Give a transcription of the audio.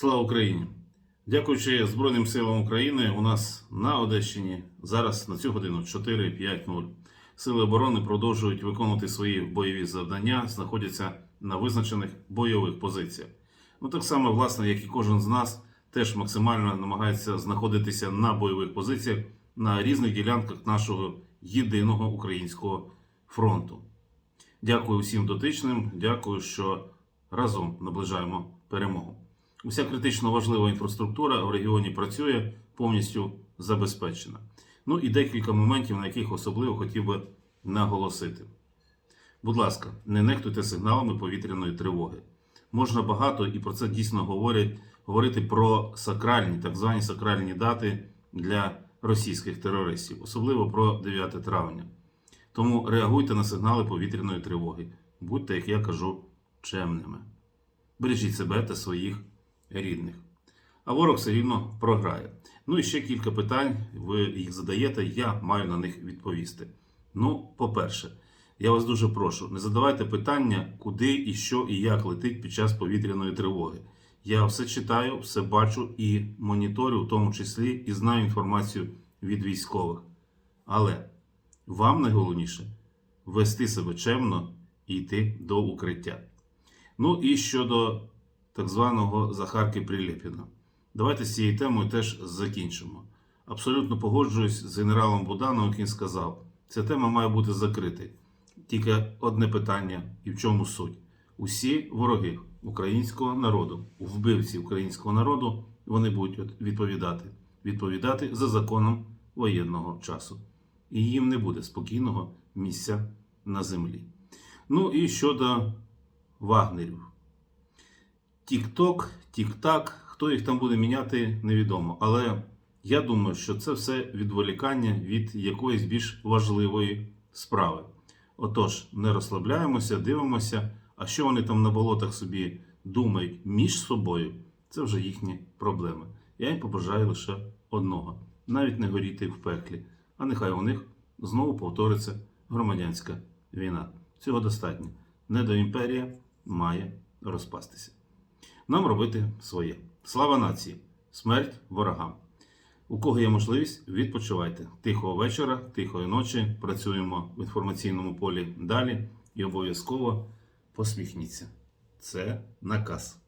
Слава Україні! Дякуючи Збройним силам України, у нас на Одещині зараз на цю годину 4-5-0. Сили оборони продовжують виконувати свої бойові завдання, знаходяться на визначених бойових позиціях. Ну так само, власне, як і кожен з нас, теж максимально намагається знаходитися на бойових позиціях на різних ділянках нашого єдиного українського фронту. Дякую усім дотичним. Дякую, що разом наближаємо перемогу. Уся критично важлива інфраструктура в регіоні працює, повністю забезпечена. Ну і декілька моментів, на яких особливо хотів би наголосити. Будь ласка, не нехтуйте сигналами повітряної тривоги. Можна багато і про це дійсно говорять, говорити про сакральні, так звані сакральні дати для російських терористів, особливо про 9 травня. Тому реагуйте на сигнали повітряної тривоги. Будьте, як я кажу, чемними. Бережіть себе та своїх рідних. А ворог все рівно програє. Ну і ще кілька питань. Ви їх задаєте, я маю на них відповісти. Ну, по-перше, я вас дуже прошу, не задавайте питання, куди і що і як летить під час повітряної тривоги. Я все читаю, все бачу і моніторю, в тому числі, і знаю інформацію від військових. Але вам найголовніше вести себе чемно і йти до укриття. Ну і щодо так званого Захарки Прилєпіна. Давайте з цією темою теж закінчимо. Абсолютно погоджуюсь з генералом Будановим, який сказав, ця тема має бути закрита. Тільки одне питання і в чому суть. Усі вороги українського народу, вбивці українського народу, вони будуть відповідати, відповідати за законом воєнного часу. І їм не буде спокійного місця на землі. Ну і щодо вагнерів. Тік-ток, тік-так, хто їх там буде міняти, невідомо. Але я думаю, що це все відволікання від якоїсь більш важливої справи. Отож, не розслабляємося, дивимося, а що вони там на болотах собі думають між собою, це вже їхні проблеми. Я їм побажаю лише одного: навіть не горіти в пеклі, а нехай у них знову повториться громадянська війна. Цього достатньо. Недоімперія має розпастися. Нам робити своє. Слава нації! Смерть ворогам! У кого є можливість, відпочивайте. Тихого вечора, тихої ночі. Працюємо в інформаційному полі далі і обов'язково посміхніться. Це наказ.